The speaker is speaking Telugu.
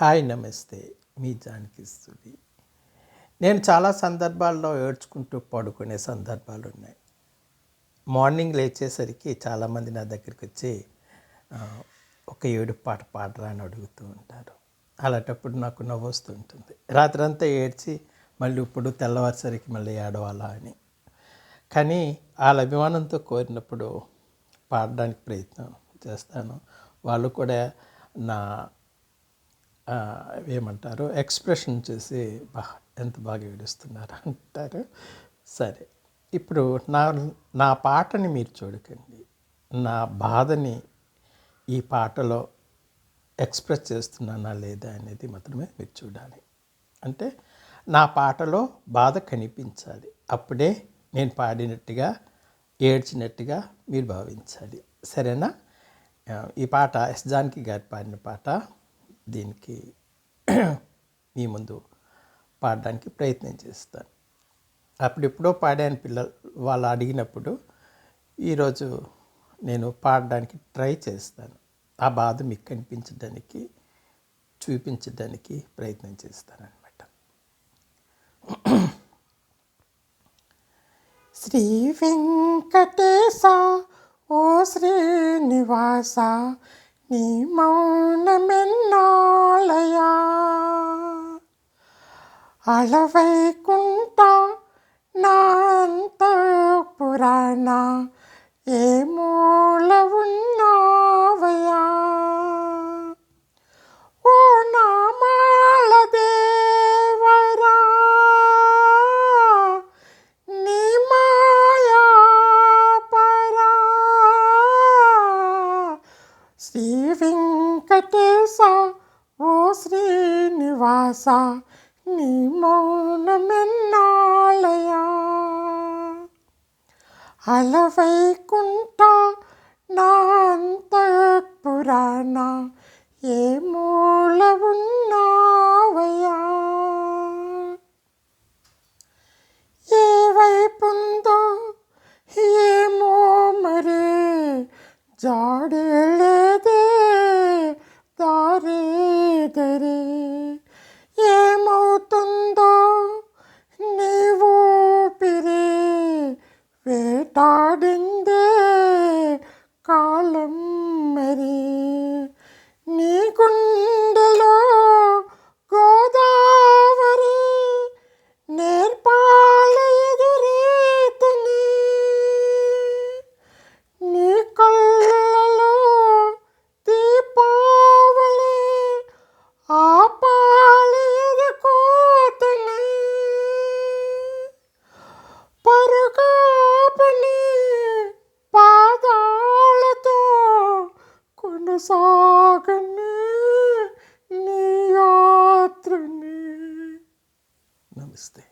హాయ్ నమస్తే. మీ జానకిస్తుంది నేను చాలా సందర్భాల్లో ఏడ్చుకుంటూ పడుకునే సందర్భాలు ఉన్నాయి. మార్నింగ్ లేచేసరికి చాలామంది నా దగ్గరికి వచ్చి ఒక ఏడు పాట పాడరా అని అడుగుతూ ఉంటారు. అలాంటప్పుడు నాకు నవ్వు వస్తుంటుంది రాత్రంతా ఏడ్చి మళ్ళీ ఇప్పుడు తెల్లవారుసరికి మళ్ళీ ఏడవాలా అని. కానీ వాళ్ళ అభిమానంతో కోరినప్పుడు పాడడానికి ప్రయత్నం చేస్తాను. వాళ్ళు కూడా నా ఏమంటారు? ఎక్స్ప్రెషన్ చేసి బా ఎంత బాగా ఏడుస్తున్నారు అంటారు. సరే. ఇప్పుడు నా నా పాటని మీరు చూడకండి. నా బాధని ఈ పాటలో ఎక్స్ప్రెస్ చేస్తున్నానా లేదా అనేది మాత్రమే మీరు చూడాలి. అంటే నా పాటలో బాధ కనిపించాలి. అప్పుడే నేను పాడినట్టుగా ఏడ్చినట్టుగా మీరు భావించాలి. సరేనా? ఈ పాట ఎస్ జానకి గారు పాడిన పాట దీనికి మీ ముందు పాడడానికి ప్రయత్నం చేస్తాను. అప్పుడెప్పుడో పాడాను పిల్లలు వాళ్ళు అడిగినప్పుడు ఈరోజు నేను పాడడానికి ట్రై చేస్తాను. ఆ బాధ మీకు కనిపించడానికి చూపించడానికి ప్రయత్నం చేస్తాను శ్రీ వెంకటేశ ఓ శ్రీనివాస నీ మౌనమెన్నాలయా? అలవైకుంట నా పురాణ ఏమో ఆశ నీ మౌనమెన్నాలయా అలవైకుంట నా పురాణ ఏ మూల ఉన్నావయా ఏ వైపుందో ఏమో మరే జాడే నేర్పాల ఎదురీతని నీ కళ్ళలో దీపావళి ఆపాల ఎదుకోతని పరగాపని పాదాలతో కొనసాగని నీ యాత్రని నమస్తే